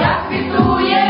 як вітує.